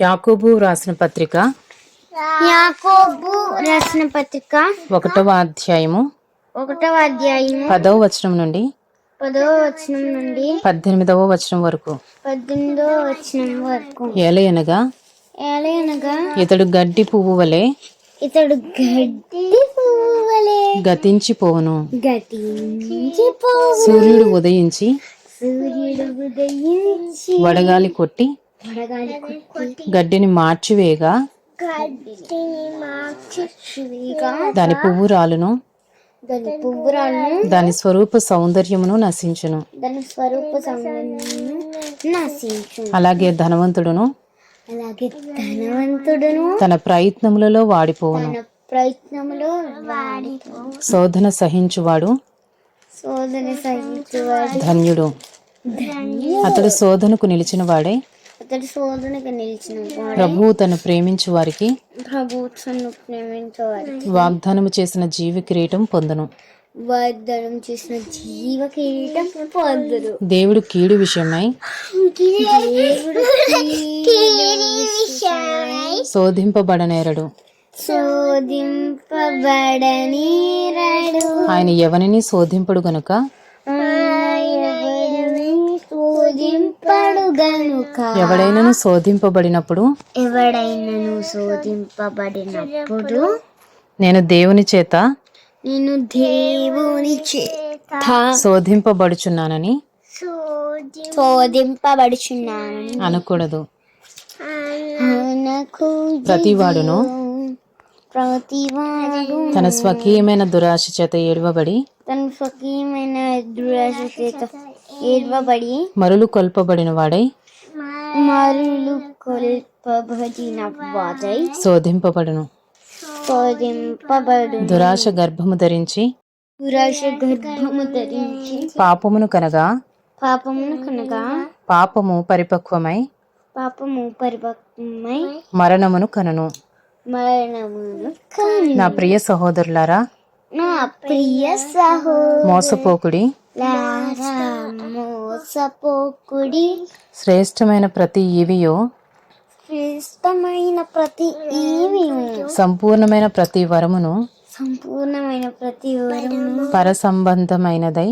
యాకోబు రాసిన పత్రిక యాకోబు రాసిన పత్రిక ఒకటవ అధ్యాయము ఒకటవ అధ్యాయము పదవ వచనం నుండి పదవ వచనం నుండి పద్దెనిమిదవ వచనం వరకు. పద్దెనిమిదవ వచనం వరకు. ఏలయనగా ఎలాగనగా ఇతడు గడ్డి పువ్వు వలె ఇతడు గడ్డి పువ్వులే గతించిపోవును గతించిపో సూర్యుడు ఉదయించి సూర్యుడు ఉదయించి వడగాలి కొట్టి గడ్డిని మార్చిగా దాని పువ్వు రాలును దాని పువ్వురాలను దాని స్వరూప సౌందర్యమును నశించును. దాని స్వరూప అలాగే ధనవంతుడును అలాగే ధనవంతుడును తన ప్రయత్నములలో వాడిపోవును. తన ప్రయత్నములో శోధన సహించువాడు శోధన సహించువాడు. ధన్యుడు. అతడు శోధనకు నిలిచిన వాడే. అతడు శోధనకు నిలిచిన వాడు. ప్రభువు తను ప్రేమించు వారికి ప్రభుత్వం ప్రేమించేవాడు వాగ్దానము చేసిన జీవ కిరీటం పొందును. వాగ్దానం చేసిన జీవ కిరీటం పొందురు దేవుడు కీడు విషయమై దేవుడు శోధింపబడనేరడు. శోధింపబడనీరడు. ఆయన ఎవరిని శోధింపడు గనుక శోధింపడు గనుక ఎవడైనను శోధింపబడినప్పుడు? ఎవడైనను శోధింపబడినప్పుడు? నేను దేవుని చేత నేను దేవుని చేత శోధింపబడుచున్నానని? శోధింపబడుచున్నానని అనకూడదు. నాకు ప్రతివాడును ప్రతివాడు తన స్వకీయమైన దురాశ చేత ఏడవబడి తన స్వకీయమైన దురాశ చేత ఏర్వబడి మరులు కొల్పబడిన వాడై మరులు కొల్పబడిన వాదై శోధింపబడును. శోధింపబడు దురాశ గర్భము ధరించి దురాశ గర్భము ధరించి పాపమును కనగా పాపమును కనుక పాపము పరిపక్వమై పాపము పరిపక్వమై మరణమును కనను. మరణమును కను నా ప్రియ సహోదరులారా నా ప్రియ సహో మోసపోకుడి మోసపోకుడి శ్రేష్టమైన ప్రతి ఈవియో శ్రేష్టమైన ప్రతి ఈవి సంపూర్ణమైన ప్రతి వరమును సంపూర్ణమైన ప్రతి వరము పర సంబంధమైనదై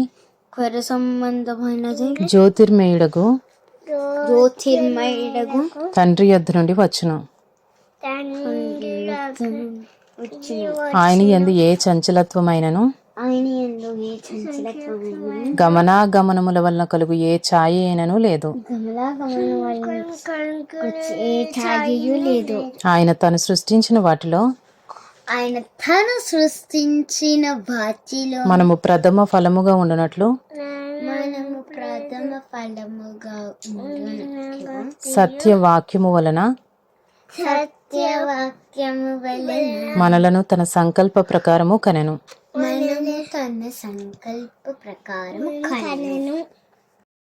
కర సంబంధమైనది జ్యోతిర్మయుడగు జ్యోతిర్మయుడగు తండ్రి యొద్ద నుండి వచ్చును. వచ్చిన. ఆయన ఎందు ఏ చంచలత్వమైనను గమనాగమనముల వలన కలుగు ఏ ఛాయ అయినను లేదు. ఆయన తను సృష్టించిన వాటిలో ఆయన తను సృష్టించిన వాటిలో మనము ప్రథమ ఫలముగా ఉండునట్లు మనము ప్రథమ ఫలముగా సత్యవాక్యము వలన సత్యవాక్యము వలన మనలను తన సంకల్ప ప్రకారము కనెను. మనము తన సంకల్ప ప్రకారం కనెను